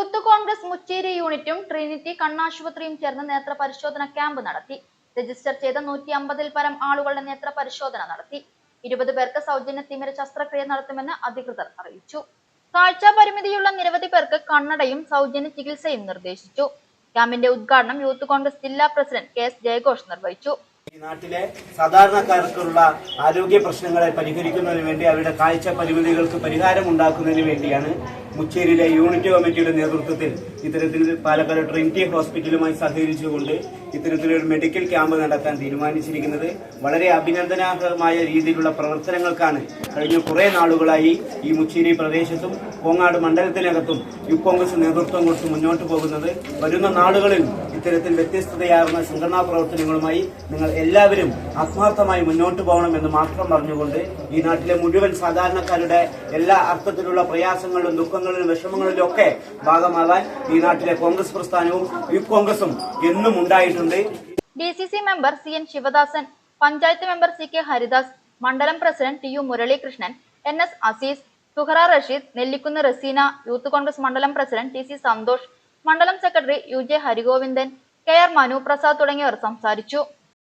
Youth Congress മുച്ചേരി യൂണിറ്റും Trinity കണ്ണാശുപത്രിയും ചേർന്ന് നേത്ര പരിശോധന ക്യാമ്പ് നടത്തി. രജിസ്റ്റർ ചെയ്ത നൂറ്റി അമ്പതിൽ പരം ആളുകളുടെ നേത്ര പരിശോധന നടത്തി. ഇരുപത് പേർക്ക് സൗജന്യ തിമിര ശസ്ത്രക്രിയ നടത്തുമെന്ന് അധികൃതർ അറിയിച്ചു. കാഴ്ച പരിമിതിയുള്ള നിരവധി പേർക്ക് കണ്ണടയും സൗജന്യ ചികിത്സയും നിർദ്ദേശിച്ചു. ക്യാമ്പിന്റെ ഉദ്ഘാടനം യൂത്ത് കോൺഗ്രസ് ജില്ലാ പ്രസിഡന്റ് കെ എസ് ജയഘോഷ് നിർവഹിച്ചു. ഈ നാട്ടിലെ സാധാരണക്കാർക്കുള്ള ആരോഗ്യ പ്രശ്നങ്ങളെ പരിഹരിക്കുന്നതിന് വേണ്ടി അവരുടെ കാഴ്ച പരിമിതികൾക്ക് പരിഹാരം ഉണ്ടാക്കുന്നതിന് വേണ്ടിയാണ് മുച്ചേരിയിലെ യൂണിറ്റ് കമ്മിറ്റിയുടെ നേതൃത്വത്തിൽ ഇത്തരത്തിൽ പാലക്കാട് ട്രിനിറ്റി ഹോസ്പിറ്റലുമായി സഹകരിച്ചുകൊണ്ട് ഇത്തരത്തിലൊരു മെഡിക്കൽ ക്യാമ്പ് നടത്താൻ തീരുമാനിച്ചിരിക്കുന്നത്. വളരെ അഭിനന്ദനാർഹമായ രീതിയിലുള്ള പ്രവർത്തനങ്ങൾക്കാണ് കഴിഞ്ഞ കുറേ നാളുകളായി ഈ മുച്ചേരി പ്രദേശത്തും കോങ്ങാട് മണ്ഡലത്തിനകത്തും യു കോൺഗ്രസ് നേതൃത്വം കൊടുത്ത് മുന്നോട്ട് പോകുന്നത്. വരുന്ന നാളുകളിൽ ഇത്തരത്തിൽ വ്യത്യസ്തതയാർന്ന സംഘടനാ പ്രവർത്തനങ്ങളുമായി നിങ്ങൾ എല്ലാവരും ആത്മാർത്ഥമായി മുന്നോട്ട് പോകണം എന്ന് മാത്രം പറഞ്ഞുകൊണ്ട് ഈ നാട്ടിലെ മുഴുവൻ സാധാരണക്കാരുടെ എല്ലാ അർത്ഥത്തിലുള്ള പ്രയാസങ്ങളിലും ദുഃഖങ്ങളിലും വിഷമങ്ങളിലും ഒക്കെ ഭാഗമാകാൻ ഈ നാട്ടിലെ കോൺഗ്രസ് പ്രസ്ഥാനവും യൂത്ത് കോൺഗ്രസും എന്നും ഉണ്ടായിട്ടുണ്ട്. D C C member C N Sivadasan panchayat member C K Haridas മണ്ഡലം president T U Muralikrishnan N S Azeez Suhara Rasheed Nellikkunnu Razeena youth Congress മണ്ഡലം പ്രസിഡന്റ് ടി സി സന്തോഷ് മണ്ഡലം secretary U J Harigovindan K R Manu Prasad തുടങ്ങിയവർ സംസാരിച്ചു.